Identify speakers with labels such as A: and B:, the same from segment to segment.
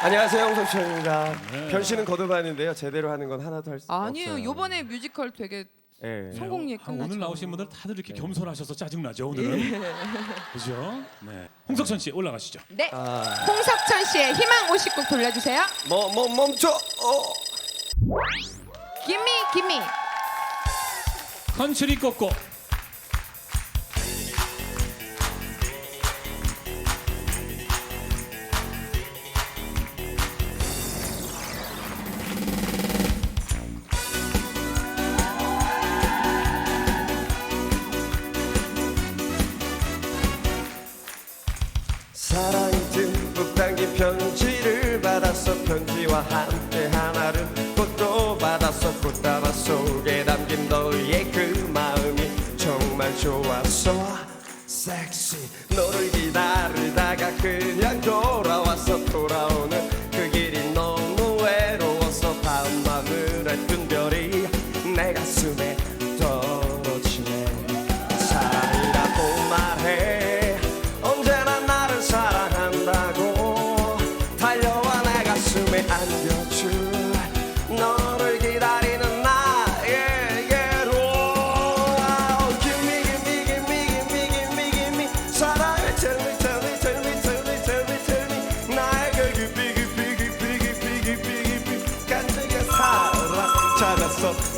A: 안녕하세요 홍석천입니다.
B: 네.
A: 변신은 거듭하는데요. 제대로 하는 건 하나도 할 수 없어요.
C: 아니에요. 요번에 뮤지컬 되게
A: 예.
C: 성공리에
B: 아,
C: 끝났죠.
B: 오늘 나오신 분들 다들 이렇게 겸손하셔서 짜증나죠 오늘은 그죠? 네. 홍석천 씨 올라가시죠
C: 네.
A: 아,
C: 홍석천 씨의 희망 50곡 돌려주세요.
A: 뭐, 뭐 멈춰. 어.
C: 김미 김미.
B: 컨츄리 꼬꼬
A: 편지를 받았어. 편지와 함께 하나를 꽃도 받았어. 꽃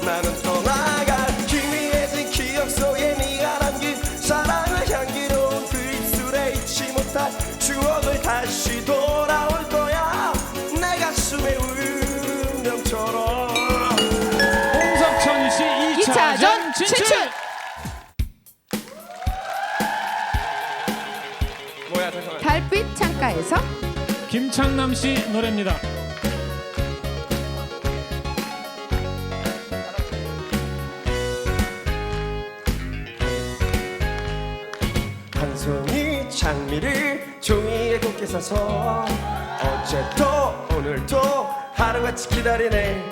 A: 나는 떠나갈 희미해진 기억 속에 네가 남긴 사랑의 향기로운 그 입술에 잊지 못할 추억을 다시 돌아올 거야 내 가슴의 운명처럼
B: 홍석천 씨 2차전
C: 2차전
B: 진출!
C: 진출!
A: 뭐야 잠깐만
C: 달빛 창가에서
B: 김창남 씨 노래입니다
A: 장미를 종이에 곱게 싸서 어제도 오늘도 하루같이 기다리네.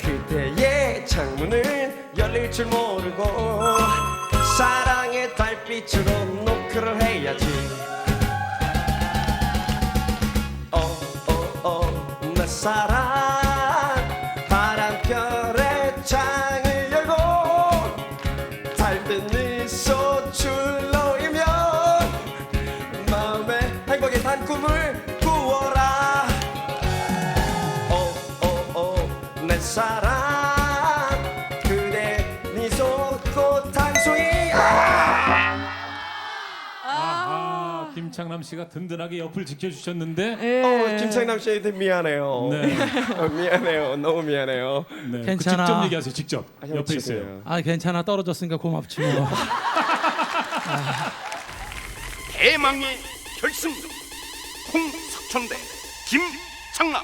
A: 그대의 창문을 열릴 줄 모르고 사랑의 달빛으로 노크를 해야지. 어어어내 사랑. 바람결에 창을 열고 달빛 미소 출
B: 김창남 씨가 든든하게 옆을 지켜주셨는데
C: 예.
A: 어, 김창남 씨한테 미안해요
B: 네.
A: 어, 미안해요 너무 미안해요
B: 네. 그
D: 괜찮아.
B: 직접 얘기하세요 직접
A: 아, 형
B: 옆에. 있어요
D: 아 괜찮아 떨어졌으니까 고맙지 뭐.
E: 대망의 결승 홍석천 대 김창남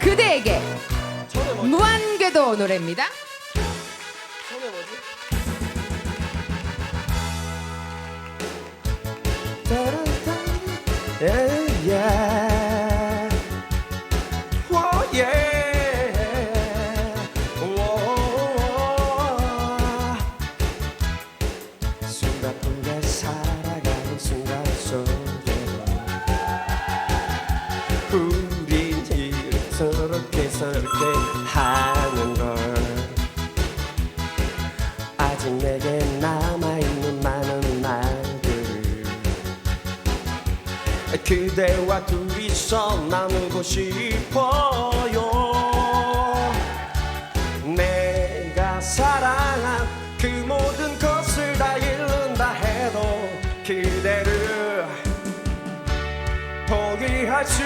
C: 그대에게? 무한궤도 노래입니다.
A: 우린 이렇게 저렇게 하는 걸 그대와 둘이서 나누고 싶어요. 내가 사랑한 그 모든 것을 다 잃는다 해도 그대를 포기할 수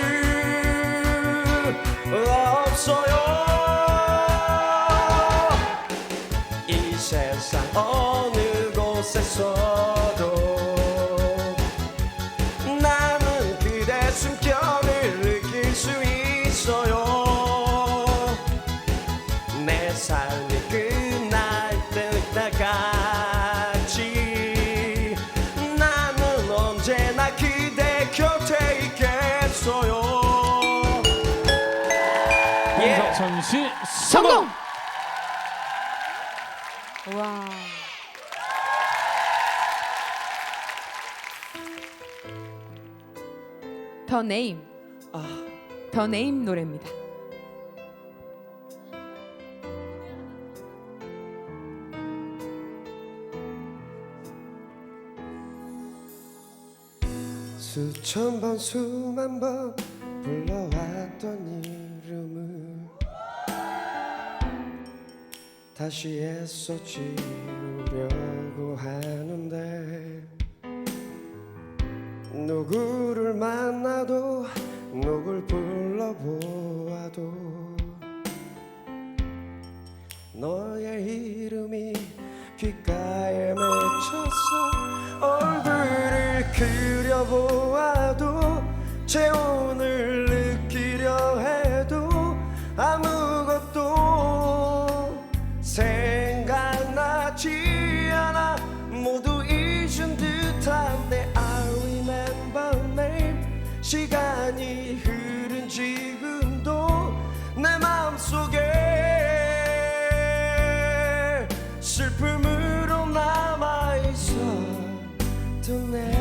A: 없어요. 이 세상 어느 곳에서도 삶이 끝날 때까지 나는 언제나 그대 곁에 있겠어요 예.
B: 홍석천 씨
C: 성공! 와. 더 네임. 아. 더 네임 노래입니다.
A: 수천 번 수만 번 불러왔던 이름을 다시 애써 지우려고 하는데 누구를 만나도 누굴 불러보아도 너의 이름이 귓가에 맺혔어 그려보아도 체온을 느끼려 해도 아무것도 생각나지 않아. 모두 잊은 듯한데 I remember name 시간이 흐른 지금도 내 맘속에 슬픔으로 남아있어. 도네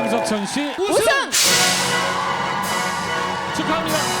B: 홍석천 씨
C: 우승
B: 축하합니다.
C: 축하합니다.